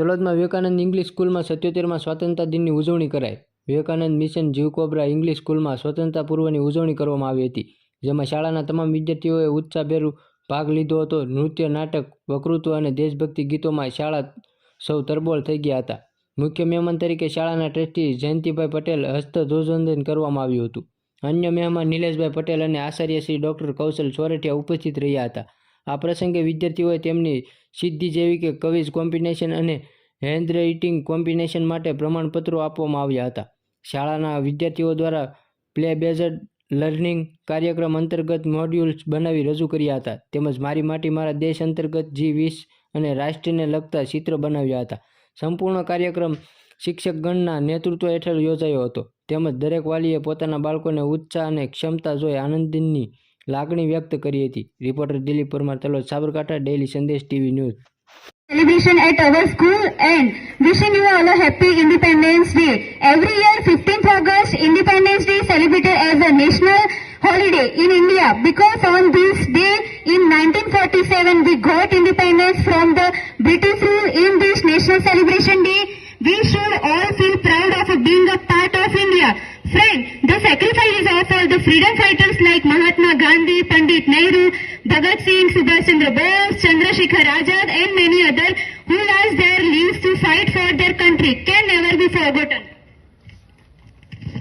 તલોદમાં Vivekananda English સ્કૂલમાં સત્યોતેરમાં સ્વાતંત્ર્ય દિનની ઉજવણી કરાઈ. વિવેકાનંદ મિશન જીવકોબરા ઇંગ્લિશ સ્કૂલમાં સ્વતંત્રતા પૂર્વની ઉજવણી કરવામાં આવી હતી, જેમાં શાળાના તમામ વિદ્યાર્થીઓએ ઉત્સાહભેર ભાગ લીધો હતો. નૃત્ય, નાટક વકૃત્વ અને દેશભક્તિ ગીતોમાં શાળા સૌ તરબોળ થઈ ગયા હતા. મુખ્ય મહેમાન તરીકે શાળાના ટ્રસ્ટી જયંતિભાઈ પટેલ હસ્ત ધ્વજવંદન કરવામાં આવ્યું હતું. અન્ય મહેમાન નિલેશભાઈ પટેલ અને આચાર્ય શ્રી ડૉક્ટર કૌશલ સોરઠિયા ઉપસ્થિત રહ્યા હતા. આ પ્રસંગે વિદ્યાર્થીઓએ તેમની સિદ્ધિ જેવી કે કવિઝ કોમ્બિનેશન અને હેન્ડ રાઇટિંગ માટે પ્રમાણપત્રો આપવામાં આવ્યા હતા. શાળાના વિદ્યાર્થીઓ દ્વારા પ્લે બેઝડ લર્નિંગ કાર્યક્રમ અંતર્ગત મોડ્યુલ્સ બનાવી રજૂ કર્યા હતા. તેમજ મારી માટી મારા દેશ અંતર્ગત જી વીસ અને રાષ્ટ્રને લગતા ચિત્ર બનાવ્યા હતા. સંપૂર્ણ કાર્યક્રમ શિક્ષકગણના નેતૃત્વ હેઠળ યોજાયો હતો. તેમજ દરેક વાલીએ પોતાના બાળકોને ઉત્સાહ અને ક્ષમતા જોઈ આનંદની લાગણી વ્યક્ત કરી હતી reporter Dilip Parmar Talod Sabarkantha daily Sandesh TV news celebration at our school and wishing you all a happy Independence Day. Every year 15th August Independence Day is celebrated as a national holiday in India because on this day in 1947 we got independence from the British rule in this national celebration day. We should all feel sacrifices of all the freedom fighters like Mahatma Gandhi, Pandit Nehru, Bhagat Singh, Subhash Chandra Bose, Chandrasekhar Azad and many others who lost their lives to fight for their country can never be forgotten.